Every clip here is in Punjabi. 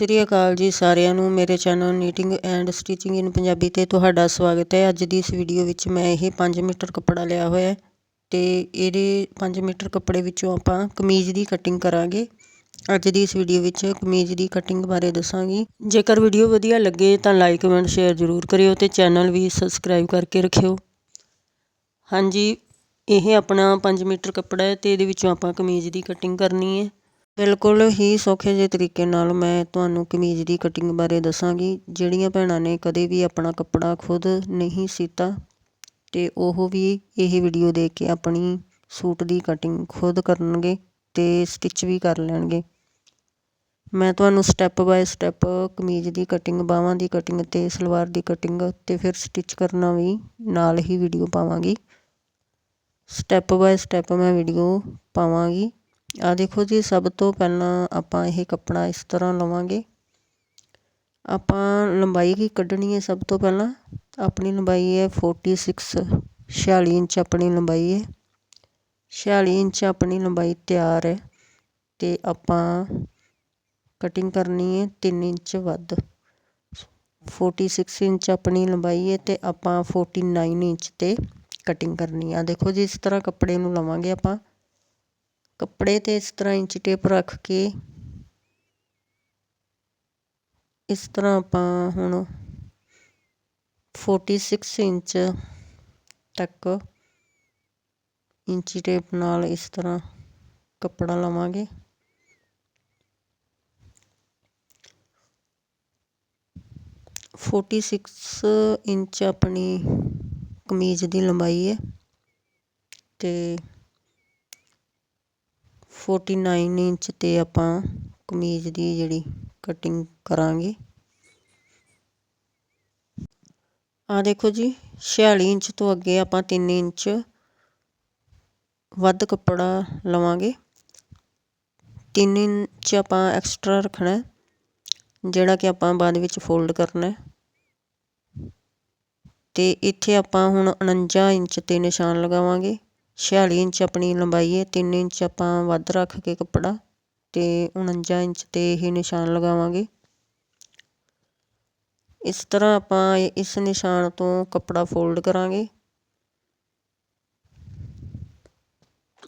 ਸ੍ਰੀ ਅਕਾਲ ਜੀ ਸਾਰਿਆਂ ਨੂੰ। ਮੇਰੇ channel knitting and stitching in Punjabi ਤੇ ਤੁਹਾਡਾ ਸਵਾਗਤ ਹੈ। ਅੱਜ ਦੀ ਇਸ ਵੀਡੀਓ ਵਿੱਚ ਮੈਂ ਇਹ 5 ਮੀਟਰ ਕੱਪੜਾ ਲਿਆ ਹੋਇਆ ਹੈ ਤੇ ਇਹਦੇ 5 ਮੀਟਰ ਕੱਪੜੇ ਵਿੱਚੋਂ ਆਪਾਂ ਕਮੀਜ਼ ਦੀ ਕਟਿੰਗ ਕਰਾਂਗੇ। ਅੱਜ ਦੀ ਇਸ ਵੀਡੀਓ ਵਿੱਚ ਕਮੀਜ਼ ਦੀ ਕਟਿੰਗ ਬਾਰੇ ਦੱਸਾਂਗੀ। ਜੇਕਰ ਵੀਡੀਓ ਵਧੀਆ ਲੱਗੇ ਤਾਂ ਲਾਈਕ ਕਮੈਂਟ ਸ਼ੇਅਰ ਜ਼ਰੂਰ ਕਰਿਓ ਤੇ ਚੈਨਲ ਵੀ ਸਬਸਕ੍ਰਾਈਬ ਕਰਕੇ ਰੱਖਿਓ। ਹਾਂਜੀ, ਇਹ ਆਪਣਾ 5 ਮੀਟਰ ਕੱਪੜਾ ਹੈ ਤੇ ਇਹਦੇ ਵਿੱਚੋਂ ਆਪਾਂ ਕਮੀਜ਼ ਦੀ ਕਟਿੰਗ ਕਰਨੀ ਹੈ। ਬਿਲਕੁਲ ਹੀ ਸੌਖੇ ਜਿਹੇ ਤਰੀਕੇ ਨਾਲ ਮੈਂ ਤੁਹਾਨੂੰ ਕਮੀਜ਼ ਦੀ ਕਟਿੰਗ ਬਾਰੇ ਦੱਸਾਂਗੀ। ਜਿਹੜੀਆਂ ਭੈਣਾਂ ਨੇ ਕਦੇ ਵੀ ਆਪਣਾ ਕੱਪੜਾ ਖੁਦ ਨਹੀਂ ਸੀਤਾ ਅਤੇ ਉਹ ਵੀ ਇਹ ਵੀਡੀਓ ਦੇਖ ਕੇ ਆਪਣੀ ਸੂਟ ਦੀ ਕਟਿੰਗ ਖੁਦ ਕਰਨਗੇ ਅਤੇ ਸਟਿਚ ਵੀ ਕਰ ਲੈਣਗੇ। ਮੈਂ ਤੁਹਾਨੂੰ ਸਟੈਪ ਬਾਏ ਸਟੈਪ ਕਮੀਜ਼ ਦੀ ਕਟਿੰਗ ਬਾਹਾਂ ਦੀ ਕਟਿੰਗ ਅਤੇ ਸਲਵਾਰ ਦੀ ਕਟਿੰਗ ਅਤੇ ਫਿਰ ਸਟਿਚ ਕਰਨਾ ਵੀ ਨਾਲ ਹੀ ਵੀਡੀਓ ਪਾਵਾਂਗੀ। ਸਟੈਪ ਬਾਏ ਸਟੈਪ ਮੈਂ ਵੀਡੀਓ ਪਾਵਾਂਗੀ। ਆ ਦੇਖੋ ਜੀ, ਸਭ ਤੋਂ ਪਹਿਲਾਂ ਆਪਾਂ ਇਹ ਕੱਪੜਾ ਇਸ ਤਰ੍ਹਾਂ ਲਵਾਂਗੇ। ਆਪਾਂ ਲੰਬਾਈ ਕੀ ਕੱਢਣੀ ਹੈ ਸਭ ਤੋਂ ਪਹਿਲਾਂ? ਆਪਣੀ ਲੰਬਾਈ ਹੈ 46 46 ਇੰਚ ਆਪਣੀ ਲੰਬਾਈ ਹੈ। 46 ਇੰਚ ਆਪਣੀ ਲੰਬਾਈ ਤਿਆਰ ਹੈ ਤੇ ਆਪਾਂ ਕਟਿੰਗ ਕਰਨੀ ਹੈ 3 ਇੰਚ ਵੱਧ। 46 ਇੰਚ ਆਪਣੀ ਲੰਬਾਈ ਹੈ ਤੇ ਆਪਾਂ 49 ਇੰਚ ਤੇ ਕਟਿੰਗ ਕਰਨੀ ਆ ਦੇਖੋ ਜੀ, ਇਸ ਤਰ੍ਹਾਂ ਕੱਪੜੇ ਨੂੰ ਲਵਾਂਗੇ ਆਪਾਂ। ਕੱਪੜੇ ਤੇ ਇਸ ਤਰ੍ਹਾਂ ਇੰਚ ਟੇਪ ਰੱਖ ਕੇ ਇਸ ਤਰ੍ਹਾਂ ਆਪਾਂ ਹੁਣ 46 ਇੰਚ ਤੱਕ ਇੰਚੀ ਟੇਪ ਨਾਲ ਇਸ ਤਰ੍ਹਾਂ ਕੱਪੜਾ ਲਵਾਂਗੇ। ਫੋਰਟੀ ਸਿਕਸ ਇੰਚ ਆਪਣੀ ਕਮੀਜ਼ ਦੀ ਲੰਬਾਈ ਹੈ ਅਤੇ ਫੋਰਟੀ ਨਾਈਨ ਇੰਚ ਤੇ ਆਪਾਂ ਕਮੀਜ਼ ਦੀ ਜਿਹੜੀ ਕਟਿੰਗ ਕਰਾਂਗੇ। ਆ ਦੇਖੋ ਜੀ 46 ਇੰਚ ਤੋਂ ਅੱਗੇ ਆਪਾਂ 3 ਇੰਚ ਵੱਧ ਕੱਪੜਾ ਲਵਾਂਗੇ। 3 ਇੰਚ ਆਪਾਂ ਐਕਸਟਰਾ ਰੱਖਣਾ ਜਿਹੜਾ ਕਿ ਆਪਾਂ ਬਾਅਦ ਵਿੱਚ ਫੋਲਡ ਕਰਨਾ ਤੇ ਇੱਥੇ ਆਪਾਂ ਹੁਣ 49 ਇੰਚ ਤੇ ਨਿਸ਼ਾਨ ਲਗਾਵਾਂਗੇ। 46 ਇੰਚ ਆਪਣੀ ਲੰਬਾਈ ਹੈ 3 ਇੰਚ ਆਪਾਂ ਵੱਧ ਰੱਖ ਕੇ ਕੱਪੜਾ ਅਤੇ ਉਣੰਜਾ ਇੰਚ ਤੇ ਇਹ ਨਿਸ਼ਾਨ ਲਗਾਵਾਂਗੇ। ਇਸ ਤਰ੍ਹਾਂ ਆਪਾਂ ਇਸ ਨਿਸ਼ਾਨ ਤੋਂ ਕੱਪੜਾ ਫੋਲਡ ਕਰਾਂਗੇ।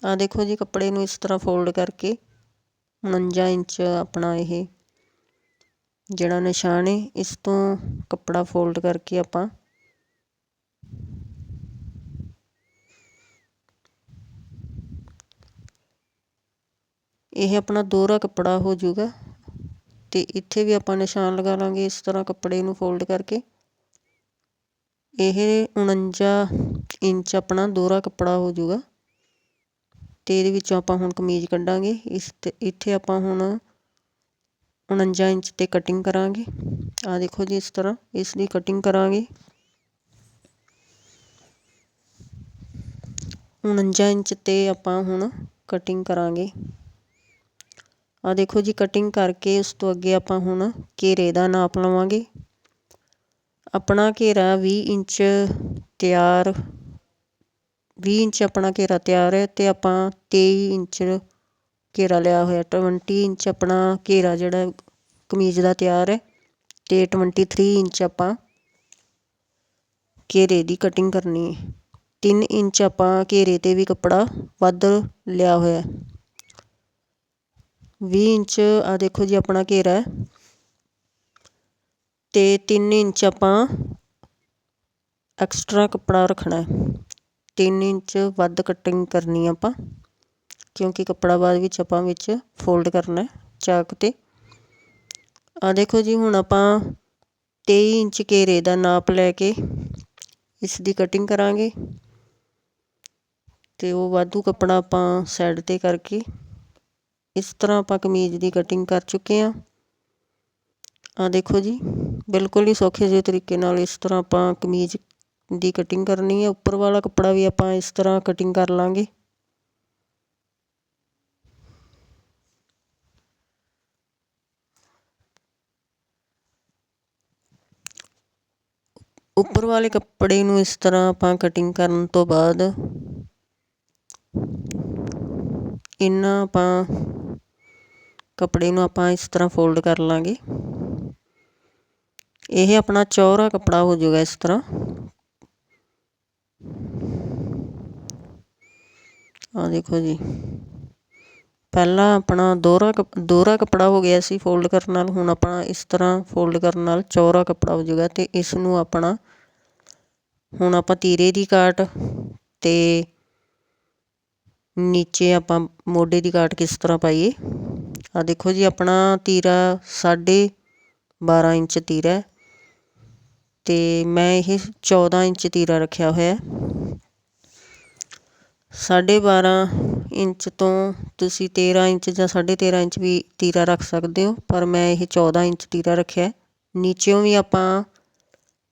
ਆ ਦੇਖੋ ਜੀ, ਕੱਪੜੇ ਨੂੰ ਇਸ ਤਰ੍ਹਾਂ ਫੋਲਡ ਕਰਕੇ 49 ਇੰਚ ਆਪਣਾ ਇਹ ਜਿਹੜਾ ਨਿਸ਼ਾਨ ਹੈ, ਇਸ ਤੋਂ ਕੱਪੜਾ ਫੋਲਡ ਕਰਕੇ ਆਪਾਂ ਇਹ ਆਪਣਾ ਦੋਹਰਾ ਕੱਪੜਾ ਹੋ ਜਾਊਗਾ ਤੇ ਇੱਥੇ ਵੀ ਆਪਾਂ ਨਿਸ਼ਾਨ ਲਗਾ ਲਾਂਗੇ ਇਸ ਤਰ੍ਹਾਂ ਕੱਪੜੇ ਨੂੰ ਫੋਲਡ ਕਰਕੇ। ਇਹ 49 ਇੰਚ ਆਪਣਾ ਦੋਹਰਾ ਕੱਪੜਾ ਹੋ ਜਾਊਗਾ ਤੇ ਇਹਦੇ ਵਿੱਚੋਂ ਆਪਾਂ ਹੁਣ ਕਮੀਜ਼ ਕੱਢਾਂਗੇ। ਇਸ ਤੇ ਇੱਥੇ ਆਪਾਂ ਹੁਣ 49 ਇੰਚ ਤੇ ਕਟਿੰਗ ਕਰਾਂਗੇ। ਆ ਦੇਖੋ ਜੀ ਇਸ ਤਰ੍ਹਾਂ ਇਸ ਦੀ ਕਟਿੰਗ ਕਰਾਂਗੇ। 49 ਇੰਚ ਤੇ ਆਪਾਂ ਹੁਣ ਕਟਿੰਗ ਕਰਾਂਗੇ। ਆ ਦੇਖੋ ਜੀ ਕਟਿੰਗ ਕਰਕੇ ਉਸ ਤੋਂ ਅੱਗੇ ਆਪਾਂ ਹੁਣ ਘੇਰੇ ਦਾ ਨਾਪ ਲਵਾਂਗੇ। ਆਪਣਾ ਘੇਰਾ 20 ਇੰਚ ਤਿਆਰ 20 ਇੰਚ ਆਪਣਾ ਘੇਰਾ ਤਿਆਰ ਹੈ ਤੇ ਆਪਾਂ 23 ਇੰਚ ਘੇਰਾ ਲਿਆ ਹੋਇਆ 20 ਇੰਚ ਆਪਣਾ ਘੇਰਾ ਜਿਹੜਾ ਕਮੀਜ਼ ਦਾ ਤਿਆਰ ਹੈ ਤੇ 23 ਇੰਚ ਆਪਾਂ ਘੇਰੇ ਦੀ ਕਟਿੰਗ ਕਰਨੀ ਹੈ। 3 ਇੰਚ ਆਪਾਂ ਘੇਰੇ ਤੇ ਵੀ ਕੱਪੜਾ ਵੱਧ ਲਿਆ ਹੋਇਆ 20 ਇੰਚ, ਆ ਦੇਖੋ ਜੀ ਆਪਣਾ ਘੇਰਾ ਹੈ। ਤੇ 3 ਇੰਚ ਆਪਾਂ ਐਕਸਟਰਾ ਕੱਪੜਾ ਰੱਖਣਾ ਹੈ। 3 ਇੰਚ ਵੱਧ ਕਟਿੰਗ ਕਰਨੀ ਆਪਾਂ, ਕਿਉਂਕਿ ਕੱਪੜਾ ਬਾਅਦ ਵਿੱਚ ਆਪਾਂ ਵਿੱਚ ਫੋਲਡ ਕਰਨਾ ਚਾਕ ਤੇ। ਆ ਦੇਖੋ ਜੀ, ਹੁਣ ਆਪਾਂ 23 ਇੰਚ ਘੇਰੇ ਦਾ ਨਾਪ ਲੈ ਕੇ ਇਸ ਦੀ ਕਟਿੰਗ ਕਰਾਂਗੇ। ਤੇ ਉਹ ਵਾਧੂ ਕੱਪੜਾ ਆਪਾਂ ਸਾਈਡ ਤੇ ਕਰਕੇ ਇਸ ਤਰ੍ਹਾਂ ਆਪਾਂ ਕਮੀਜ਼ ਦੀ ਕਟਿੰਗ ਕਰ ਚੁੱਕੇ ਹਾਂ। ਆ ਦੇਖੋ ਜੀ, ਬਿਲਕੁਲ ਹੀ ਸੌਖੇ ਜਿਹੇ ਤਰੀਕੇ ਨਾਲ ਇਸ ਤਰ੍ਹਾਂ ਆਪਾਂ ਕਮੀਜ਼ ਦੀ ਕਟਿੰਗ ਕਰਨੀ ਹੈ। ਉੱਪਰ ਵਾਲਾ ਕੱਪੜਾ ਵੀ ਆਪਾਂ ਇਸ ਤਰ੍ਹਾਂ ਕਟਿੰਗ ਕਰ ਲਾਂਗੇ। ਉੱਪਰ ਵਾਲੇ ਕੱਪੜੇ ਨੂੰ ਇਸ ਤਰ੍ਹਾਂ ਆਪਾਂ ਕਟਿੰਗ ਕਰਨ ਤੋਂ ਬਾਅਦ, ਇਹਨਾਂ ਆਪਾਂ ਕੱਪੜੇ ਨੂੰ ਆਪਾਂ ਇਸ ਤਰ੍ਹਾਂ ਫੋਲਡ ਕਰ ਲਾਂਗੇ। ਇਹ ਆਪਣਾ ਚੌੜਾ ਕੱਪੜਾ ਹੋ ਜਾਊਗਾ ਇਸ ਤਰ੍ਹਾਂ। ਆ ਦੇਖੋ ਜੀ। ਪਹਿਲਾਂ ਆਪਣਾ ਦੋਹਰਾ ਦੋਹਰਾ ਕੱਪੜਾ ਹੋ ਗਿਆ ਸੀ ਫੋਲਡ ਕਰਨ ਨਾਲ, ਹੁਣ ਆਪਣਾ ਇਸ ਤਰ੍ਹਾਂ ਫੋਲਡ ਕਰਨ ਨਾਲ ਚੌੜਾ ਕੱਪੜਾ ਹੋ ਜਾਊਗਾ ਤੇ ਇਸ ਨੂੰ ਆਪਣਾ, ਹੁਣ ਆਪਾਂ ਤੀਰੇ ਦੀ ਕਾਟ ਤੇ ਨੀਚੇ ਆਪਾਂ ਮੋਢੇ ਦੀ ਕਾਟ ਕਿਸ ਤਰ੍ਹਾਂ ਪਾਈਏ? ਆਹ ਦੇਖੋ ਜੀ, ਆਪਣਾ ਤੀਰਾ 12.5 ਇੰਚ ਤੀਰਾ ਤੇ ਮੈਂ ਇਹ 14 ਇੰਚ ਤੀਰਾ ਰੱਖਿਆ ਹੋਇਆ ਸਾਢੇ 12 ਇੰਚ ਤੋਂ ਤੁਸੀਂ 13 ਇੰਚ ਜਾਂ 13.5 ਇੰਚ ਵੀ ਤੀਰਾ ਰੱਖ ਸਕਦੇ ਹੋ, ਪਰ ਮੈਂ ਇਹ 14 ਇੰਚ ਤੀਰਾ ਰੱਖਿਆ ਨੀਚਿਓਂ ਵੀ ਆਪਾਂ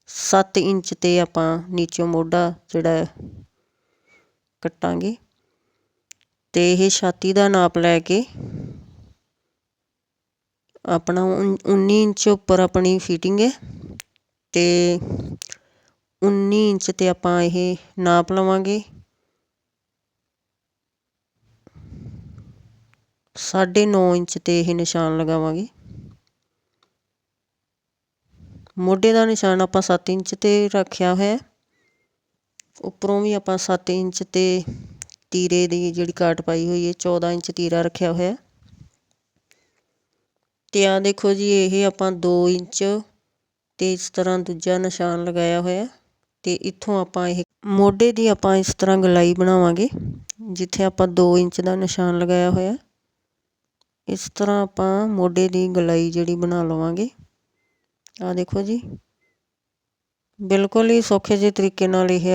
7 ਇੰਚ ਤੇ ਆਪਾਂ ਨੀਚਿਓਂ ਮੋਢਾ ਜਿਹੜਾ ਕੱਟਾਂਗੇ ਤੇ ਇਹ ਛਾਤੀ ਦਾ ਨਾਪ ਲੈ ਕੇ ਆਪਣਾ 19 ਇੰਚ ਉੱਪਰ ਆਪਣੀ ਫਿਟਿੰਗ ਹੈ ਅਤੇ ਉੱਨੀ ਇੰਚ ਤੇ ਆਪਾਂ ਇਹ ਨਾਪ ਲਵਾਂਗੇ। ਸਾਢੇ ਨੌ ਇੰਚ ਤੇ ਇਹ ਨਿਸ਼ਾਨ ਲਗਾਵਾਂਗੇ। ਮੋਢੇ ਦਾ ਨਿਸ਼ਾਨ ਆਪਾਂ 7 ਇੰਚ ਤੇ ਰੱਖਿਆ ਹੋਇਆ। ਉੱਪਰੋਂ ਵੀ ਆਪਾਂ 7 ਇੰਚ ਤੇ ਤੀਰੇ ਦੀ ਜਿਹੜੀ ਕਾਟ ਪਾਈ ਹੋਈ ਹੈ 14 ਇੰਚ ਤੀਰਾ ਰੱਖਿਆ ਹੋਇਆ। ਅਤੇ ਆਹ ਦੇਖੋ ਜੀ, ਇਹ ਆਪਾਂ ਦੋ ਇੰਚ ਅਤੇ ਇਸ ਤਰ੍ਹਾਂ ਦੂਜਾ ਨਿਸ਼ਾਨ ਲਗਾਇਆ ਹੋਇਆ ਅਤੇ ਇੱਥੋਂ ਆਪਾਂ ਇਹ ਮੋਢੇ ਦੀ ਆਪਾਂ ਇਸ ਤਰ੍ਹਾਂ ਗਲਾਈ ਬਣਾਵਾਂਗੇ, ਜਿੱਥੇ ਆਪਾਂ 2 ਇੰਚ ਦਾ ਨਿਸ਼ਾਨ ਲਗਾਇਆ ਹੋਇਆ। ਇਸ ਤਰ੍ਹਾਂ ਆਪਾਂ ਮੋਢੇ ਦੀ ਗਲਾਈ ਜਿਹੜੀ ਬਣਾ ਲਵਾਂਗੇ। ਆਹ ਦੇਖੋ ਜੀ, ਬਿਲਕੁਲ ਹੀ ਸੌਖੇ ਜਿਹੇ ਤਰੀਕੇ ਨਾਲ ਇਹ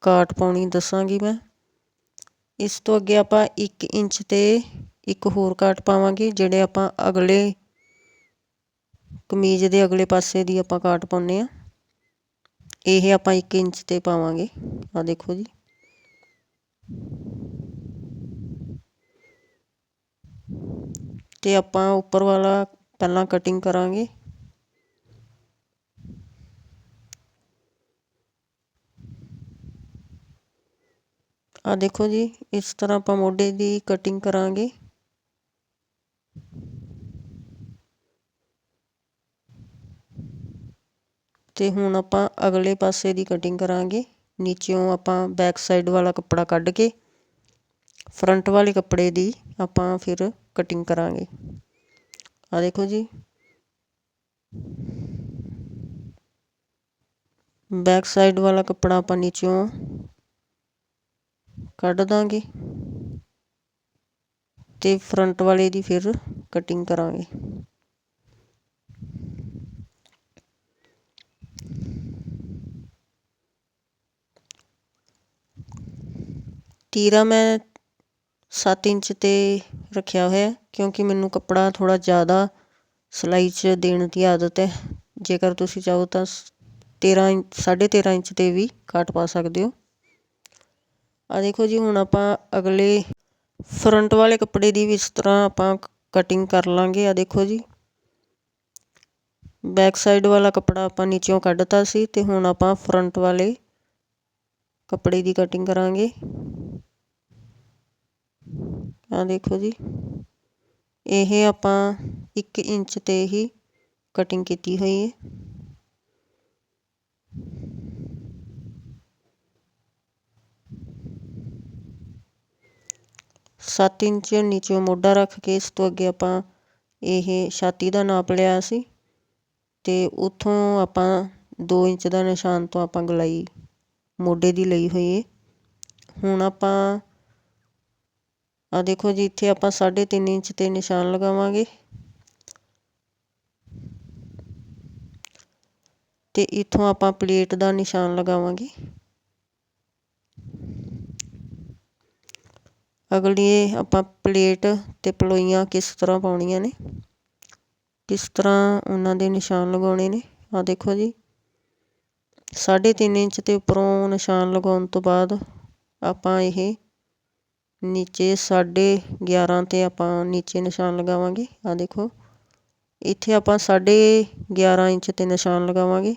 ਕਾਟ ਪਾਉਣੀ ਦੱਸਾਂਗੀ ਮੈਂ। ਇਸ ਤੋਂ ਅੱਗੇ ਆਪਾਂ 1 ਇੰਚ ਤੇ ਇੱਕ ਹੋਰ ਕਾਟ ਪਾਵਾਂਗੇ, ਜਿਹੜੇ ਆਪਾਂ ਅਗਲੇ ਕਮੀਜ਼ ਦੇ ਅਗਲੇ ਪਾਸੇ ਦੀ ਆਪਾਂ ਕਾਟ ਪਾਉਨੇ ਆ ਇਹ ਆਪਾਂ 1 ਇੰਚ ਤੇ ਪਾਵਾਂਗੇ। ਆ ਦੇਖੋ ਜੀ। ਤੇ ਆਪਾਂ ਉੱਪਰ ਵਾਲਾ ਪਹਿਲਾਂ ਕਟਿੰਗ ਕਰਾਂਗੇ। ਆ ਦੇਖੋ ਜੀ, ਇਸ ਤਰ੍ਹਾਂ ਆਪਾਂ ਮੋਢੇ ਦੀ ਕਟਿੰਗ ਕਰਾਂਗੇ। ਅਤੇ ਹੁਣ ਆਪਾਂ ਅਗਲੇ ਪਾਸੇ ਦੀ ਕਟਿੰਗ ਕਰਾਂਗੇ। ਨੀਚੇੋਂ ਆਪਾਂ ਬੈਕ ਸਾਈਡ ਵਾਲਾ ਕੱਪੜਾ ਕੱਢ ਕੇ ਫਰੰਟ ਵਾਲੇ ਕੱਪੜੇ ਦੀ ਆਪਾਂ ਫਿਰ ਕਟਿੰਗ ਕਰਾਂਗੇ। ਆ ਦੇਖੋ ਜੀ। ਬੈਕ ਸਾਈਡ ਵਾਲਾ ਕੱਪੜਾ ਆਪਾਂ ਨੀਚੋਂ ਕੱਢ ਦਾਂਗੇ ਤੇ ਫਰੰਟ ਵਾਲੇ ਦੀ ਫਿਰ ਕਟਿੰਗ ਕਰਾਂਗੇ। ਤੀਰਾ ਮੈਂ ਸੱਤ ਇੰਚ ਤੇ ਰੱਖਿਆ ਹੋਇਆ ਕਿਉਂਕਿ ਮੈਨੂੰ ਕੱਪੜਾ ਥੋੜ੍ਹਾ ਜ਼ਿਆਦਾ ਸਿਲਾਈ 'ਚ ਦੇਣ ਦੀ ਆਦਤ ਹੈ। ਜੇਕਰ ਤੁਸੀਂ ਚਾਹੋ ਤਾਂ 13 ਇੰਚ 13.5 ਇੰਚ ਤੇ ਵੀ ਕਾਟ ਪਾ ਸਕਦੇ ਹੋ। ਆਹ ਦੇਖੋ ਜੀ, ਹੁਣ ਆਪਾਂ ਅਗਲੇ ਫਰੰਟ ਵਾਲੇ ਕੱਪੜੇ ਦੀ ਵੀ ਇਸ ਤਰ੍ਹਾਂ ਆਪਾਂ ਕਟਿੰਗ ਕਰ ਲਾਂਗੇ। ਆ ਦੇਖੋ ਜੀ, ਬੈਕ ਸਾਈਡ ਵਾਲਾ ਕੱਪੜਾ ਆਪਾਂ ਨੀਚੋਂ ਕੱਢਤਾ ਸੀ ਤੇ ਹੁਣ ਆਪਾਂ ਫਰੰਟ ਵਾਲੇ ਕੱਪੜੇ ਦੀ ਕਟਿੰਗ ਕਰਾਂਗੇ। ਆ ਦੇਖੋ ਜੀ। ਇਹ ਆਪਾਂ 1 ਇੰਚ ਤੇ ਹੀ ਕਟਿੰਗ ਕੀਤੀ ਹੋਈ ਹੈ ਸੱਤ ਇੰਚ ਨੀਚੇ ਮੋਢਾ ਰੱਖ ਕੇ ਇਸ ਤੋਂ ਅੱਗੇ ਆਪਾਂ ਇਹ ਛਾਤੀ ਦਾ ਨਾਪ ਲਿਆ ਸੀ ਤੇ ਉਥੋਂ ਆਪਾਂ 2 ਇੰਚ ਦਾ ਨਿਸ਼ਾਨ ਤੋਂ ਆਪਾਂ ਗਲਾਈ ਮੋਢੇ ਦੀ ਲਈ ਹੋਈ ਹੈ ਹੁਣ ਆਪਾਂ ਆ ਦੇਖੋ ਜੀ, ਇੱਥੇ ਆਪਾਂ 3.5 ਇੰਚ ਤੇ ਨਿਸ਼ਾਨ ਲਗਾਵਾਂਗੇ। ਤੇ ਇੱਥੋਂ ਆਪਾਂ ਪਲੇਟ ਦਾ ਨਿਸ਼ਾਨ ਲਗਾਵਾਂਗੇ। ਅਗਲੀ ਆਪਾਂ ਪਲੇਟ ਤੇ ਪਲੋਈਆਂ ਕਿਸ ਤਰ੍ਹਾਂ ਪਾਉਣੀਆਂ ਨੇ, ਕਿਸ ਤਰ੍ਹਾਂ ਉਹਨਾਂ ਦੇ ਨਿਸ਼ਾਨ ਲਗਾਉਣੇ ਨੇ। ਆ ਦੇਖੋ ਜੀ 3.5 ਇੰਚ ਤੇ ਉੱਪਰੋਂ ਨਿਸ਼ਾਨ ਲਗਾਉਣ ਤੋਂ ਬਾਅਦ ਆਪਾਂ ਇਹ ਨੀਚੇ ਸਾਢੇ 11 ਤੇ ਆਪਾਂ ਨੀਚੇ ਨਿਸ਼ਾਨ ਲਗਾਵਾਂਗੇ। ਆਹ ਦੇਖੋ, ਇੱਥੇ ਆਪਾਂ ਸਾਢੇ 11 ਇੰਚ ਤੇ ਨਿਸ਼ਾਨ ਲਗਾਵਾਂਗੇ।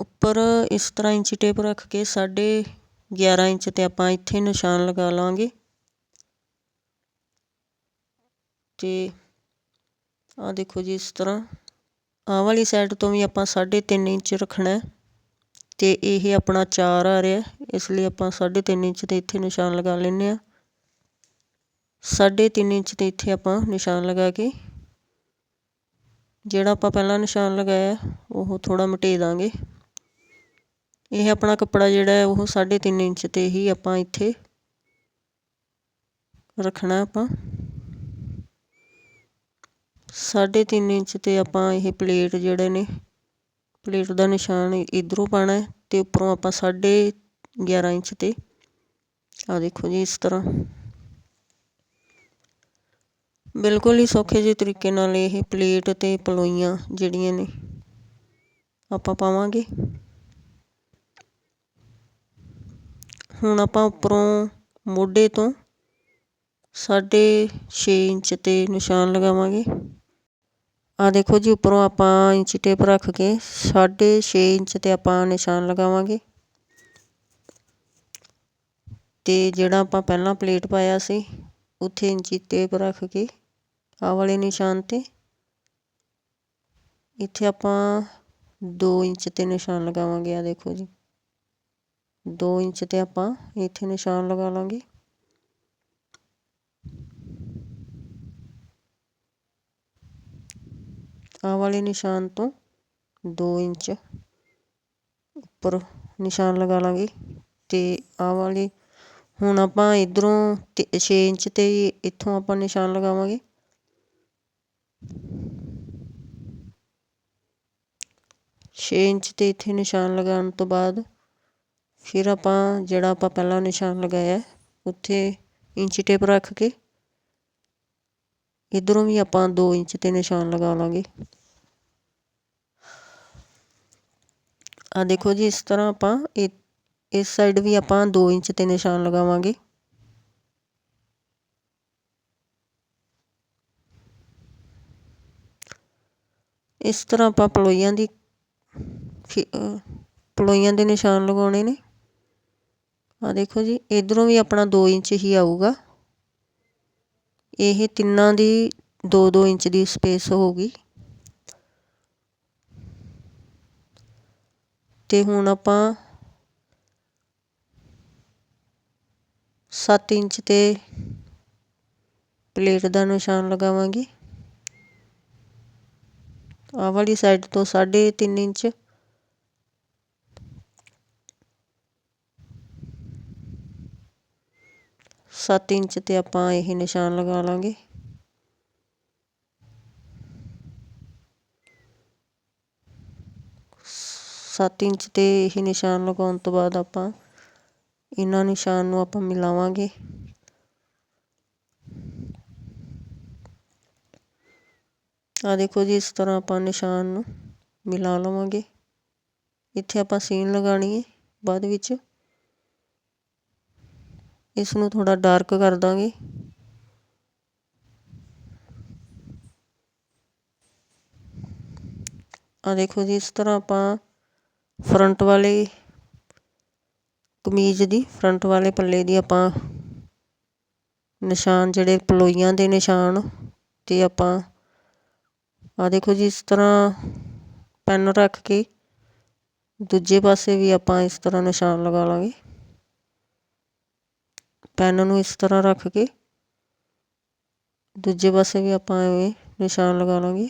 ਉੱਪਰ ਇਸ ਤਰ੍ਹਾਂ ਇੰਚੀ ਟੇਪ ਰੱਖ ਕੇ ਸਾਢੇ 11 ਇੰਚ ਤੇ ਆਪਾਂ ਇੱਥੇ ਨਿਸ਼ਾਨ ਲਗਾ ਲਾਂਗੇ। ਤੇ ਆਹ ਦੇਖੋ ਜੀ ਇਸ ਤਰ੍ਹਾਂ। ਆਹ ਵਾਲੀ ਸਾਈਡ ਤੋਂ ਵੀ ਆਪਾਂ 3.5 ਇੰਚ ਰੱਖਣਾ ਹੈ ਤੇ ਇਹ ਆਪਣਾ 4 ਆ ਰਿਹਾ ਇਸ ਲਈ ਆਪਾਂ 3.5 ਇੰਚ ਤੇ ਇੱਥੇ ਨਿਸ਼ਾਨ ਲਗਾ ਲੈਂਦੇ ਆ 3.5 ਇੰਚ ਤੇ ਇੱਥੇ ਆਪਾਂ ਨਿਸ਼ਾਨ ਲਗਾ ਕੇ, ਜਿਹੜਾ ਆਪਾਂ ਪਹਿਲਾਂ ਨਿਸ਼ਾਨ ਲਗਾਇਆ, ਉਹ ਥੋੜ੍ਹਾ ਮਟੇ ਦਾਂਗੇ। ਇਹ ਆਪਣਾ ਕੱਪੜਾ ਜਿਹੜਾ ਹੈ, ਉਹ 3.5 ਇੰਚ ਤੇ ਹੀ ਆਪਾਂ ਇੱਥੇ ਰੱਖਣਾ ਆਪਾਂ। 3.5 ਇੰਚ ਤੇ ਆਪਾਂ ਇਹ ਪਲੇਟ ਜਿਹੜੇ ਨੇ, ਪਲੇਟ ਦਾ ਨਿਸ਼ਾਨ ਇਧਰੋਂ ਪਾਣਾ ਹੈ ਤੇ ਉੱਪਰੋਂ ਆਪਾਂ 11.5 ਇੰਚ ਤੇ। ਆ ਦੇਖੋ ਜੀ ਇਸ ਤਰ੍ਹਾਂ। ਬਿਲਕੁਲ ਹੀ ਸੌਖੇ ਜਿਹੇ ਤਰੀਕੇ ਨਾਲ ਇਹ ਪਲੇਟ ਅਤੇ ਪਲੋਈਆਂ ਜਿਹੜੀਆਂ ਨੇ, ਆਪਾਂ ਪਾਵਾਂਗੇ। ਹੁਣ ਆਪਾਂ ਉੱਪਰੋਂ ਮੋਢੇ ਤੋਂ 6.5 ਇੰਚ ਤੇ ਨਿਸ਼ਾਨ ਲਗਾਵਾਂਗੇ। ਆ ਦੇਖੋ ਜੀ, ਉੱਪਰੋਂ ਆਪਾਂ ਇੰਚ ਟੇਪ ਰੱਖ ਕੇ 6.5 ਇੰਚ ਤੇ ਆਪਾਂ ਨਿਸ਼ਾਨ ਲਗਾਵਾਂਗੇ। ਤੇ ਜਿਹੜਾ ਆਪਾਂ ਪਹਿਲਾਂ ਪਲੇਟ ਪਾਇਆ ਸੀ, ਉੱਥੇ ਇੰਚੀ ਟੇਪ ਰੱਖ ਕੇ ਆ ਵਾਲੇ ਨਿਸ਼ਾਨ ਤੇ। ਇੱਥੇ ਆਪਾਂ 2 ਇੰਚ ਤੇ ਨਿਸ਼ਾਨ ਲਗਾਵਾਂਗੇ ਆ ਦੇਖੋ ਜੀ। 2 ਇੰਚ ਤੇ ਆਪਾਂ ਇੱਥੇ ਨਿਸ਼ਾਨ ਲਗਾ ਲਾਂਗੇ। ਆ ਵਾਲੇ ਨਿਸ਼ਾਨ ਤੋਂ 2 ਇੰਚ ਉੱਪਰ ਨਿਸ਼ਾਨ ਲਗਾ ਲਾਂਗੇ। ਤੇ ਆ ਵਾਲੇ ਹੁਣ ਆਪਾਂ ਇਧਰੋਂ 6 ਇੰਚ ਤੇ ਇੱਥੋਂ ਆਪਾਂ ਨਿਸ਼ਾਨ ਲਗਾਵਾਂਗੇ। ਛੇ ਇੰਚ ਤੇ ਇੱਥੇ ਨਿਸ਼ਾਨ ਲਗਾਉਣ ਤੋਂ ਬਾਅਦ ਫਿਰ ਆਪਾਂ ਜਿਹੜਾ ਆਪਾਂ ਪਹਿਲਾਂ ਨਿਸ਼ਾਨ ਲਗਾਇਆ ਉੱਥੇ ਇੰਚੀ ਟੇਪ ਰੱਖ ਕੇ ਇਧਰੋਂ ਵੀ ਆਪਾਂ 2 ਇੰਚ ਤੇ ਨਿਸ਼ਾਨ ਲਗਾ ਲਾਂਗੇ। ਆ ਦੇਖੋ ਜੀ, ਇਸ ਤਰ੍ਹਾਂ ਆਪਾਂ ਇਸ ਸਾਈਡ ਵੀ ਆਪਾਂ 2 ਇੰਚ ਤੇ ਨਿਸ਼ਾਨ ਲਗਾਵਾਂਗੇ। ਇਸ ਤਰ੍ਹਾਂ ਆਪਾਂ ਪਲੋਈਆਂ ਦੀ ਪਲੋਈਆਂ ਦੇ ਨਿਸ਼ਾਨ ਲਗਾਉਣੇ ਨੇ। ਆ ਦੇਖੋ ਜੀ, ਇਧਰੋਂ ਵੀ ਆਪਣਾ 2 ਇੰਚ ਹੀ ਆਊਗਾ। ਇਹ ਤਿੰਨਾਂ ਦੀ 2-2 ਇੰਚ ਦੀ ਸਪੇਸ ਹੋਊਗੀ। ਤੇ ਹੁਣ ਆਪਾਂ 7 ਇੰਚ ਤੇ ਪਲੇਟ ਦਾ ਨਿਸ਼ਾਨ ਲਗਾਵਾਂਗੇ। ਆ ਵਾਲੀ ਸਾਈਡ ਤੋਂ 3.5 ਇੰਚ ਸੱਤ ਇੰਚ ਤੇ ਆਪਾਂ ਇਹ ਨਿਸ਼ਾਨ ਲਗਾ ਲਾਂਗੇ। ਸੱਤ ਇੰਚ ਤੇ ਇਹ ਨਿਸ਼ਾਨ ਲਗਾਉਣ ਤੋਂ ਬਾਅਦ ਆਪਾਂ ਇਹਨਾਂ ਨਿਸ਼ਾਨ ਨੂੰ ਆਪਾਂ ਮਿਲਾਵਾਂਗੇ। ਆ ਦੇਖੋ ਜੀ, ਇਸ ਤਰ੍ਹਾਂ ਆਪਾਂ ਨਿਸ਼ਾਨ ਨੂੰ ਮਿਲਾ ਲਵਾਂਗੇ। ਇੱਥੇ ਆਪਾਂ ਸੀਨ ਲਗਾਣੀ ਹੈ, ਬਾਅਦ ਵਿੱਚ ਇਸ ਨੂੰ ਥੋੜਾ ਡਾਰਕ ਕਰ ਦਾਂਗੇ। ਆ ਦੇਖੋ ਜੀ, ਇਸ ਤਰ੍ਹਾਂ ਆਪਾਂ ਫਰੰਟ ਵਾਲੇ ਕਮੀਜ਼ ਦੀ ਫਰੰਟ ਵਾਲੇ ਪੱਲੇ ਦੀ ਆਪਾਂ ਨਿਸ਼ਾਨ ਜਿਹੜੇ ਪਲੋਈਆਂ ਦੇ ਨਿਸ਼ਾਨ ਤੇ ਆਪਾਂ ਆ ਦੇਖੋ ਜੀ, ਇਸ ਤਰ੍ਹਾਂ ਪੈਨ ਰੱਖ ਕੇ ਦੂਜੇ ਪਾਸੇ ਵੀ ਆਪਾਂ ਇਸ ਤਰ੍ਹਾਂ ਨਿਸ਼ਾਨ ਲਗਾ ਲਾਂਗੇ। ਪੈਨ ਨੂੰ ਇਸ ਤਰ੍ਹਾਂ ਰੱਖ ਕੇ ਦੂਜੇ ਪਾਸੇ ਵੀ ਆਪਾਂ ਐਵੇਂ ਨਿਸ਼ਾਨ ਲਗਾ ਲਾਂਗੇ।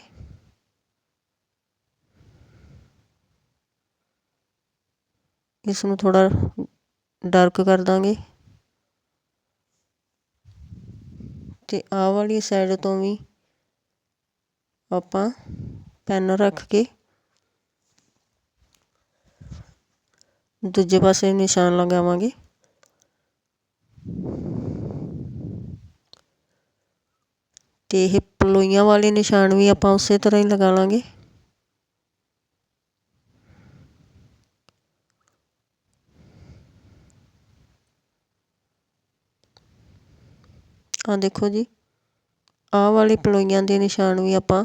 ਇਸ ਨੂੰ ਥੋੜਾ ਡਾਰਕ ਕਰ ਦਾਂਗੇ। ਤੇ ਆਹ ਵਾਲੀ ਸਾਈਡ ਤੋਂ ਵੀ ਆਪਾਂ ਪੈਨ ਰੱਖ ਕੇ ਦੂਜੇ ਪਾਸੇ ਨਿਸ਼ਾਨ ਲਗਾਵਾਂਗੇ। ਤੇ ਇਹ ਪਲੋਈਆਂ ਵਾਲੇ ਨਿਸ਼ਾਨ ਵੀ ਆਪਾਂ ਉਸੇ ਤਰ੍ਹਾਂ ਹੀ ਲਗਾ ਲਾਂਗੇ। ਆ ਦੇਖੋ ਜੀ, ਆਹ ਵਾਲੇ ਪਲੋਈਆਂ ਦੇ ਨਿਸ਼ਾਨ ਵੀ ਆਪਾਂ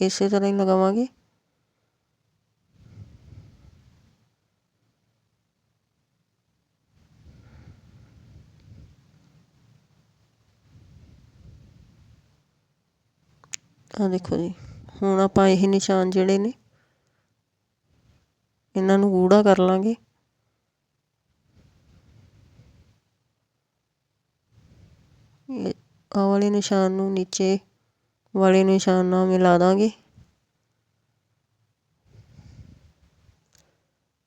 ਇਸੇ ਤਰ੍ਹਾਂ ਹੀ ਲਗਾਵਾਂਗੇ। ਆ ਦੇਖੋ ਜੀ, ਹੁਣ ਆਪਾਂ ਇਹ ਨਿਸ਼ਾਨ ਜਿਹੜੇ ਨੇ, ਇਹਨਾਂ ਨੂੰ ਗੂੜਾ ਕਰ ਲਾਂਗੇ। ਆਹ ਵਾਲੇ ਨਿਸ਼ਾਨ ਨੂੰ ਨੀਚੇ ਵਾਲੇ ਨਿਸ਼ਾਨ ਨਾਲ ਮਿਲਾ ਦਾਂਗੇ।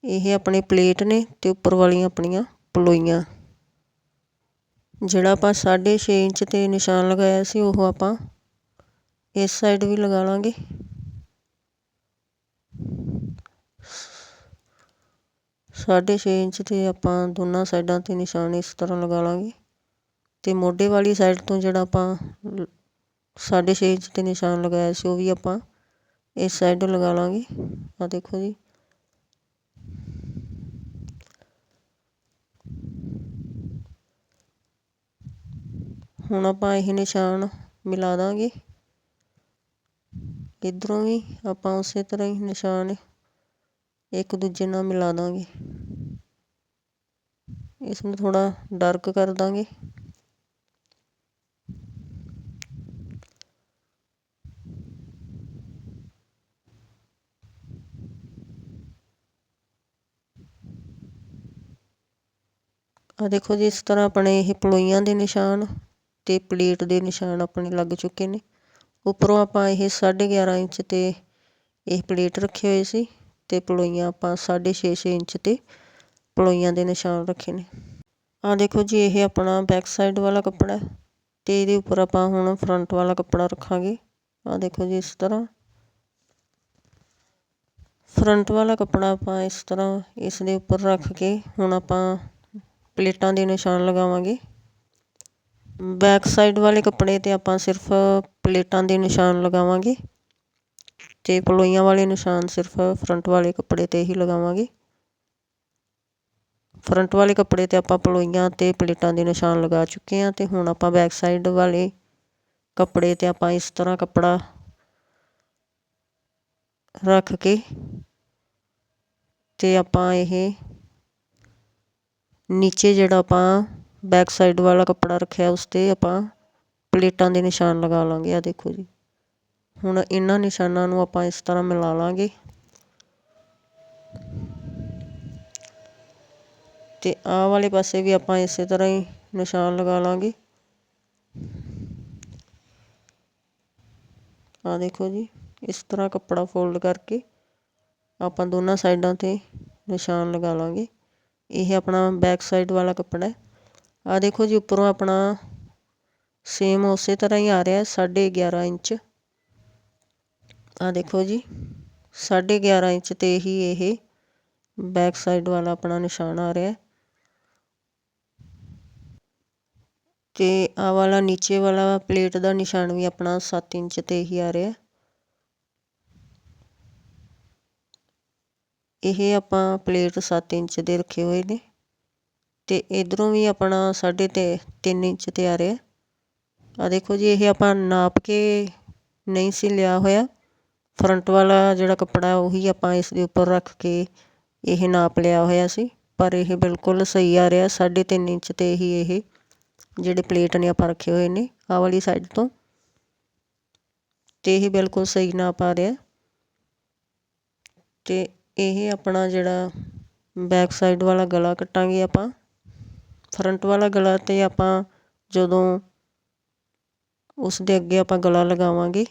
ਇਹ ਆਪਣੇ ਪਲੇਟ ਨੇ ਤੇ ਉੱਪਰ ਵਾਲੀਆਂ ਆਪਣੀਆਂ ਪਲੋਈਆਂ। ਜਿਹੜਾ ਆਪਾਂ 6.5 ਇੰਚ ਤੇ ਨਿਸ਼ਾਨ ਲਗਾਇਆ ਸੀ, ਉਹ ਆਪਾਂ ਇਸ ਸਾਈਡ ਵੀ ਲਗਾ ਲਾਂਗੇ। ਸਾਢੇ ਛੇ ਇੰਚ ਤੇ ਆਪਾਂ ਦੋਨਾਂ ਸਾਈਡਾਂ ਤੇ ਨਿਸ਼ਾਨ ਇਸ ਤਰ੍ਹਾਂ ਲਗਾ ਲਾਂਗੇ। ਤੇ ਮੋਢੇ ਵਾਲੀ ਸਾਈਡ ਤੋਂ ਜਿਹੜਾ ਆਪਾਂ ਸਾਢੇ ਛੇ ਇੰਚ ਤੇ ਨਿਸ਼ਾਨ ਲਗਾਇਆ ਸੀ, ਉਹ ਵੀ ਆਪਾਂ ਇਸ ਸਾਈਡ ਲਗਾ ਲਾਂਗੇ। ਆ ਦੇਖੋ ਜੀ। ਹੁਣ ਆਪਾਂ ਇਹ ਨਿਸ਼ਾਨ ਮਿਲਾ ਦਾਂਗੇ। ਇੱਧਰੋਂ ਵੀ ਆਪਾਂ ਉਸੇ ਤਰ੍ਹਾਂ ਹੀ ਨਿਸ਼ਾਨ ਇੱਕ ਦੂਜੇ ਨਾਲ ਮਿਲਾ ਦਾਂਗੇ। ਇਸ ਨੂੰ ਥੋੜਾ ਡਾਰਕ ਕਰ ਦਾਂਗੇ। ਆ ਦੇਖੋ ਜੀ, ਇਸ ਤਰ੍ਹਾਂ ਆਪਣੇ ਇਹ ਪਲੋਈਆਂ ਦੇ ਨਿਸ਼ਾਨ ਤੇ ਪਲੇਟ ਦੇ ਨਿਸ਼ਾਨ ਆਪਣੇ ਲੱਗ ਚੁੱਕੇ ਨੇ। ਉੱਪਰੋਂ ਆਪਾਂ ਇਹ 11.5 ਇੰਚ ਤੇ ਇਹ ਪਲੇਟ ਰੱਖੇ ਹੋਏ ਸੀ ਅਤੇ ਪਲੋਈਆਂ ਆਪਾਂ 6.5 ਇੰਚ ਤੇ ਪਲੋਈਆਂ ਦੇ ਨਿਸ਼ਾਨ ਰੱਖੇ ਨੇ। ਆਹ ਦੇਖੋ ਜੀ, ਇਹ ਆਪਣਾ ਬੈਕ ਸਾਈਡ ਵਾਲਾ ਕੱਪੜਾ ਅਤੇ ਇਹਦੇ ਉੱਪਰ ਆਪਾਂ ਹੁਣ ਫਰੰਟ ਵਾਲਾ ਕੱਪੜਾ ਰੱਖਾਂਗੇ। ਆਹ ਦੇਖੋ ਜੀ, ਇਸ ਤਰ੍ਹਾਂ। ਫਰੰਟ ਵਾਲਾ ਕੱਪੜਾ ਆਪਾਂ ਇਸ ਤਰ੍ਹਾਂ ਇਸ ਦੇ ਉੱਪਰ ਰੱਖ ਕੇ ਹੁਣ ਆਪਾਂ ਪਲੇਟਾਂ ਦੇ ਨਿਸ਼ਾਨ ਲਗਾਵਾਂਗੇ। ਬੈਕ ਸਾਈਡ ਵਾਲੇ ਕੱਪੜੇ ਤੇ ਆਪਾਂ ਸਿਰਫ ਪਲੇਟਾਂ ਦੇ ਨਿਸ਼ਾਨ ਲਗਾਵਾਂਗੇ ਤੇ ਪਲੋਈਆਂ ਵਾਲੇ ਨਿਸ਼ਾਨ ਸਿਰਫ ਫਰੰਟ ਵਾਲੇ ਕੱਪੜੇ ਤੇ ਹੀ ਲਗਾਵਾਂਗੇ ਫਰੰਟ ਵਾਲੇ ਕੱਪੜੇ ਤੇ ਆਪਾਂ ਪਲੋਈਆਂ ਤੇ ਪਲੇਟਾਂ ਦੇ ਨਿਸ਼ਾਨ ਲਗਾ ਚੁੱਕੇ ਹਾਂ ਤੇ ਹੁਣ ਆਪਾਂ ਬੈਕ ਸਾਈਡ ਵਾਲੇ ਕੱਪੜੇ ਤੇ ਆਪਾਂ ਇਸ ਤਰ੍ਹਾਂ ਕੱਪੜਾ ਰੱਖ ਕੇ ਤੇ ਆਪਾਂ ਇਹ ਨੀਚੇ ਜਿਹੜਾ ਆਪਾਂ ਬੈਕ ਸਾਈਡ ਵਾਲਾ ਕੱਪੜਾ ਰੱਖਿਆ ਉਸ ਤੇ ਆਪਾਂ, ਪਲੇਟਾਂ ਦੇ ਨਿਸ਼ਾਨ ਲਗਾ ਲਵਾਂਗੇ ਆਹ ਦੇਖੋ ਜੀ। ਹੁਣ ਇਹਨਾਂ ਨਿਸ਼ਾਨਾਂ ਨੂੰ ਆਪਾਂ ਇਸ ਤਰ੍ਹਾਂ ਮਿਲਾ ਲਾਂਗੇ। ਤੇ ਆਹ ਵਾਲੇ ਪਾਸੇ ਵੀ ਆਪਾਂ ਇਸੇ ਤਰ੍ਹਾਂ ਹੀ ਨਿਸ਼ਾਨ ਲਗਾ ਲਾਂਗੇ। ਆ ਦੇਖੋ ਜੀ, ਇਸ ਤਰ੍ਹਾਂ ਕੱਪੜਾ ਫੋਲਡ ਕਰਕੇ ਆਪਾਂ ਦੋਨਾਂ ਸਾਈਡਾਂ ਤੇ ਨਿਸ਼ਾਨ ਲਗਾ ਲਾਂਗੇ। ਇਹ ਆਪਣਾ ਬੈਕ ਸਾਈਡ ਵਾਲਾ ਕੱਪੜਾ ਹੈ। ਆ ਦੇਖੋ ਜੀ, ਉੱਪਰੋਂ ਆਪਣਾ ਸੇਮ ਉਸੇ ਤਰ੍ਹਾਂ ਹੀ ਆ ਰਿਹਾ 11.5 ਇੰਚ। ਆ ਦੇਖੋ ਜੀ 11.5 ਇੰਚ ਤੇ ਹੀ ਇਹ ਬੈਕ ਸਾਈਡ ਵਾਲਾ ਆਪਣਾ ਨਿਸ਼ਾਨ ਆ ਰਿਹਾ। ਤੇ ਆ ਵਾਲਾ ਨੀਚੇ ਵਾਲਾ ਪਲੇਟ ਦਾ ਨਿਸ਼ਾਨ ਵੀ ਆਪਣਾ 7 ਇੰਚ ਤੇ ਹੀ ਆ ਰਿਹਾ। ਇਹ ਆਪਾਂ ਪਲੇਟ 7 ਇੰਚ ਦੇ ਰੱਖੇ ਹੋਏ ਨੇ। ਅਤੇ ਇੱਧਰੋਂ ਵੀ ਆਪਣਾ 3.5 ਇੰਚ ਤੇ ਆ ਰਿਹਾ। ਆ ਦੇਖੋ ਜੀ, ਇਹ ਆਪਾਂ ਨਾਪ ਕੇ ਨਹੀਂ ਸੀ ਲਿਆ ਹੋਇਆ। ਫਰੰਟ ਵਾਲਾ ਜਿਹੜਾ ਕੱਪੜਾ, ਉਹੀ ਆਪਾਂ ਇਸ ਦੇ ਉੱਪਰ ਰੱਖ ਕੇ ਇਹ ਨਾਪ ਲਿਆ ਹੋਇਆ ਸੀ। ਪਰ ਇਹ ਬਿਲਕੁਲ ਸਹੀ ਆ ਰਿਹਾ 3.5 ਇੰਚ ਤੇ ਹੀ ਇਹ ਜਿਹੜੇ ਪਲੇਟ ਨੇ ਆਪਾਂ ਰੱਖੇ ਹੋਏ ਨੇ ਆ ਵਾਲੀ ਸਾਈਡ ਤੋਂ। ਤੇ ਇਹ ਬਿਲਕੁਲ ਸਹੀ ਨਾਪ ਆ ਰਿਹਾ। ਤੇ ਇਹ ਆਪਣਾ ਜਿਹੜਾ ਬੈਕ ਸਾਈਡ ਵਾਲਾ ਗਲਾ ਕੱਟਾਂਗੇ ਆਪਾਂ। ਫਰੰਟ ਵਾਲਾ ਗਲਾ ਤੇ ਆਪਾਂ ਜਦੋਂ ਉਸ ਦੇ ਅੱਗੇ ਆਪਾਂ ਗਲਾ ਲਗਾਵਾਂਗੇ,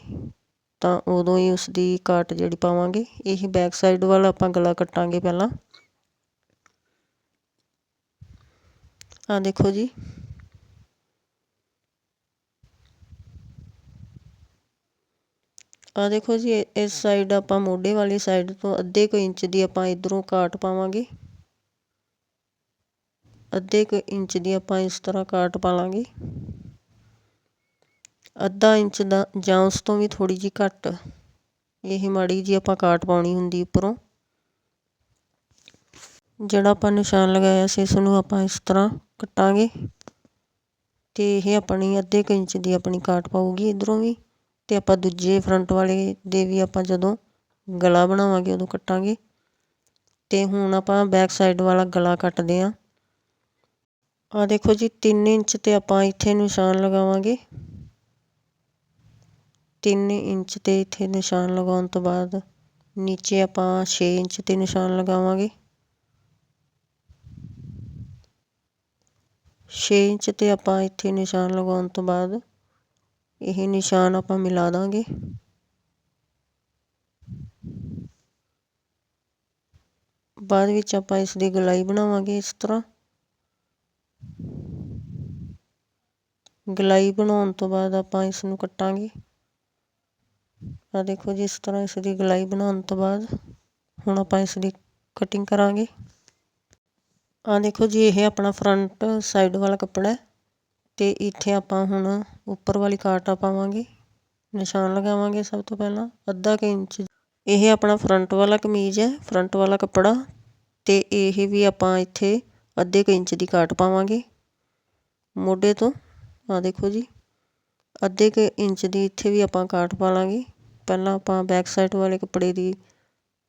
ਤਾਂ ਉਦੋਂ ਹੀ ਉਸ ਦੀ ਕਾਟ ਜਿਹੜੀ ਪਾਵਾਂਗੇ, ਇਹ ਬੈਕ ਸਾਈਡ ਵਾਲਾ ਆਪਾਂ ਗਲਾ ਕੱਟਾਂਗੇ ਪਹਿਲਾਂ। ਆ ਦੇਖੋ ਜੀ। ਆ ਦੇਖੋ ਜੀ ਇਸ ਸਾਈਡ ਆਪਾਂ ਮੋਢੇ ਵਾਲੀ ਸਾਈਡ ਤੋਂ ਅੱਧੇ ਕੁ ਇੰਚ ਦੀ ਆਪਾਂ ਇਧਰੋਂ ਕਾਟ ਪਾਵਾਂਗੇ। ਅੱਧੇ ਕੁ ਇੰਚ ਦੀ ਆਪਾਂ ਇਸ ਤਰ੍ਹਾਂ ਕਾਟ ਪਾ ਲਾਂਗੇ। ਅੱਧਾ ਇੰਚ ਦਾ ਜਾਂ ਉਸ ਤੋਂ ਵੀ ਥੋੜੀ ਜੀ ਘੱਟ। ਇਹ ਮਾੜੀ ਜੀ ਆਪਾਂ ਕਾਟ ਪਾਉਣੀ ਹੁੰਦੀ ਉੱਪਰੋਂ। ਜਿਹੜਾ ਆਪਾਂ ਨਿਸ਼ਾਨ ਲਗਾਇਆ ਸੀ, ਇਸ ਨੂੰ ਆਪਾਂ ਇਸ ਤਰ੍ਹਾਂ ਕੱਟਾਂਗੇ। ਤੇ ਇਹ ਆਪਣੀ ਅੱਧੇ ਕੁ ਇੰਚ ਦੀ ਆਪਣੀ ਕਾਟ ਪਾਊਗੀ ਇਧਰੋਂ ਵੀ। ਤੇ ਆਪਾਂ ਦੂਜੇ ਫਰੰਟ ਵਾਲੇ ਦੇ ਵੀ ਆਪਾਂ ਜਦੋਂ ਗਲਾ ਬਣਾਵਾਂਗੇ, ਉਦੋਂ ਕੱਟਾਂਗੇ। ਤੇ ਹੁਣ ਆਪਾਂ ਬੈਕ ਸਾਈਡ ਵਾਲਾ ਗਲਾ ਕੱਟਦੇ ਆਂ। ਆ ਦੇਖੋ ਜੀ 3 ਇੰਚ ਤੇ ਆਪਾਂ ਇੱਥੇ ਨਿਸ਼ਾਨ ਲਗਾਵਾਂਗੇ। 3 ਇੰਚ ਤੇ ਇੱਥੇ ਨਿਸ਼ਾਨ ਲਗਾਉਣ ਤੋਂ ਬਾਅਦ ਨੀਚੇ ਆਪਾਂ 6 ਇੰਚ ਤੇ ਨਿਸ਼ਾਨ ਲਗਾਵਾਂਗੇ। 6 ਇੰਚ ਤੇ ਆਪਾਂ ਇੱਥੇ ਨਿਸ਼ਾਨ ਲਗਾਉਣ ਤੋਂ ਬਾਅਦ ਇਹ ਨਿਸ਼ਾਨ ਆਪਾਂ ਮਿਲਾ ਦਾਂਗੇ। ਬਾਅਦ ਵਿੱਚ ਆਪਾਂ ਇਸ ਦੀ ਗਲਾਈ ਬਣਾਵਾਂਗੇ ਇਸ ਤਰ੍ਹਾਂ। ਗਲਾਈ ਬਣਾਉਣ ਤੋਂ ਬਾਅਦ ਆਪਾਂ ਇਸ ਨੂੰ ਕੱਟਾਂਗੇ। ਆ ਦੇਖੋ ਜੀ, ਇਸ ਤਰ੍ਹਾਂ ਇਸ ਦੀ ਗਲਾਈ ਬਣਾਉਣ ਤੋਂ ਬਾਅਦ ਹੁਣ ਆਪਾਂ ਇਸ ਦੀ ਕਟਿੰਗ ਕਰਾਂਗੇ। ਆ ਦੇਖੋ ਜੀ, ਇਹ ਆਪਣਾ ਫਰੰਟ ਸਾਈਡ ਵਾਲਾ ਕੱਪੜਾ ਹੈ ਤੇ ਇੱਥੇ ਆਪਾਂ ਹੁਣ ਉੱਪਰ ਵਾਲੀ ਕਾਟਾ ਪਾਵਾਂਗੇ। ਨਿਸ਼ਾਨ ਲਗਾਵਾਂਗੇ ਸਭ ਤੋਂ ਪਹਿਲਾਂ, ਅੱਧਾ ਕੁ ਇੰਚ। ਇਹ ਆਪਣਾ ਫਰੰਟ ਵਾਲਾ ਕਮੀਜ਼ ਹੈ ਫਰੰਟ ਵਾਲਾ ਕੱਪੜਾ ਤੇ ਇਹ ਵੀ ਆਪਾਂ ਇੱਥੇ ਅੱਧੇ ਕੁ ਇੰਚ ਦੀ ਕਾਟ ਪਾਵਾਂਗੇ। ਮੋਢੇ ਤੋਂ ਆ ਦੇਖੋ ਜੀ, ਅੱਧੇ ਕੁ ਇੰਚ ਦੀ ਇੱਥੇ ਵੀ ਆਪਾਂ ਕਾਟ ਪਾ ਲਾਂਗੇ। ਪਹਿਲਾਂ ਆਪਾਂ ਬੈਕ ਸਾਈਡ ਵਾਲੇ ਕੱਪੜੇ ਦੀ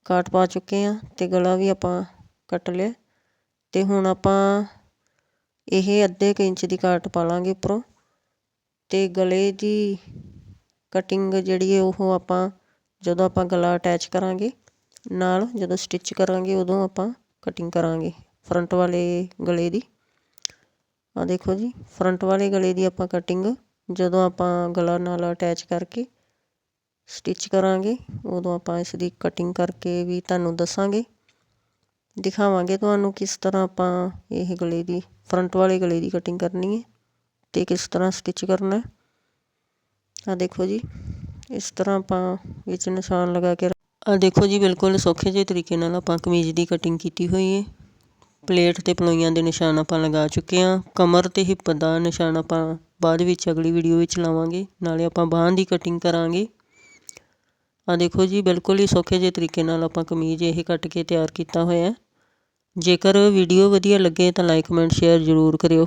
ਕਾਟ ਪਾ ਚੁੱਕੇ ਆ ਤੇ ਗਲਾ ਵੀ ਆਪਾਂ ਕੱਟ ਲਿਆ। ਤੇ ਹੁਣ ਆਪਾਂ ਇਹ ਅੱਧੇ ਕੁ ਇੰਚ ਦੀ ਕਾਟ ਪਾ ਲਾਂਗੇ ਉੱਪਰੋਂ। ਤੇ ਗਲੇ ਦੀ ਕਟਿੰਗ ਜਿਹੜੀ ਹੈ, ਉਹ ਆਪਾਂ ਜਦੋਂ ਆਪਾਂ ਗਲਾ ਅਟੈਚ ਕਰਾਂਗੇ, ਨਾਲ ਜਦੋਂ ਸਟਿਚ ਕਰਾਂਗੇ, ਉਦੋਂ ਆਪਾਂ ਕਟਿੰਗ ਕਰਾਂਗੇ ਫਰੰਟ ਵਾਲੇ ਗਲੇ ਦੀ। ਆਹ ਦੇਖੋ ਜੀ ਫਰੰਟ ਵਾਲੇ ਗਲੇ ਦੀ ਆਪਾਂ ਕਟਿੰਗ ਜਦੋਂ ਆਪਾਂ ਗਲਾ ਨਾਲ ਅਟੈਚ ਕਰਕੇ ਸਟਿਚ ਕਰਾਂਗੇ, ਉਦੋਂ ਆਪਾਂ ਇਸ ਦੀ ਕਟਿੰਗ ਕਰਕੇ ਵੀ ਤੁਹਾਨੂੰ ਦੱਸਾਂਗੇ। ਦਿਖਾਵਾਂਗੇ ਤੁਹਾਨੂੰ ਕਿਸ ਤਰ੍ਹਾਂ ਆਪਾਂ ਇਹ ਗਲੇ ਦੀ ਫਰੰਟ ਵਾਲੇ ਗਲੇ ਦੀ ਕਟਿੰਗ ਕਰਨੀ ਹੈ ਤੇ ਕਿਸ ਤਰ੍ਹਾਂ ਸਟਿਚ ਕਰਨਾ ਹੈ। ਆ ਦੇਖੋ ਜੀ, ਇਸ ਤਰ੍ਹਾਂ ਆਪਾਂ ਵਿੱਚ ਨਿਸ਼ਾਨ ਲਗਾ ਕੇ ਆ ਦੇਖੋ ਜੀ, ਬਿਲਕੁਲ ਸੌਖੇ ਜਿਹੇ ਤਰੀਕੇ ਨਾਲ ਆਪਾਂ ਕਮੀਜ਼ ਦੀ ਕਟਿੰਗ ਕੀਤੀ ਹੋਈ ਹੈ। ਪਲੇਟ ਅਤੇ ਪਲੋਈਆਂ ਦੇ ਨਿਸ਼ਾਨ ਆਪਾਂ ਲਗਾ ਚੁੱਕੇ ਹਾਂ। ਕਮਰ ਅਤੇ ਹਿੱਪ ਦਾ ਨਿਸ਼ਾਨ ਆਪਾਂ ਬਾਅਦ ਵਿੱਚ ਅਗਲੀ ਵੀਡੀਓ ਵਿੱਚ ਲਾਵਾਂਗੇ। ਨਾਲੇ ਆਪਾਂ ਬਾਹਾਂ ਦੀ ਕਟਿੰਗ ਕਰਾਂਗੇ। ਆ ਦੇਖੋ ਜੀ, ਬਿਲਕੁਲ ਹੀ ਸੌਖੇ ਜਿਹੇ ਤਰੀਕੇ ਨਾਲ ਆਪਾਂ ਕਮੀਜ਼ ਇਹ ਕੱਟ ਕੇ ਤਿਆਰ ਕੀਤਾ ਹੋਇਆ ਜੇਕਰ ਵੀਡੀਓ ਵਧੀਆ ਲੱਗੇ ਤਾਂ ਲਾਈਕ ਕਮੈਂਟ ਸ਼ੇਅਰ ਜ਼ਰੂਰ ਕਰਿਓ।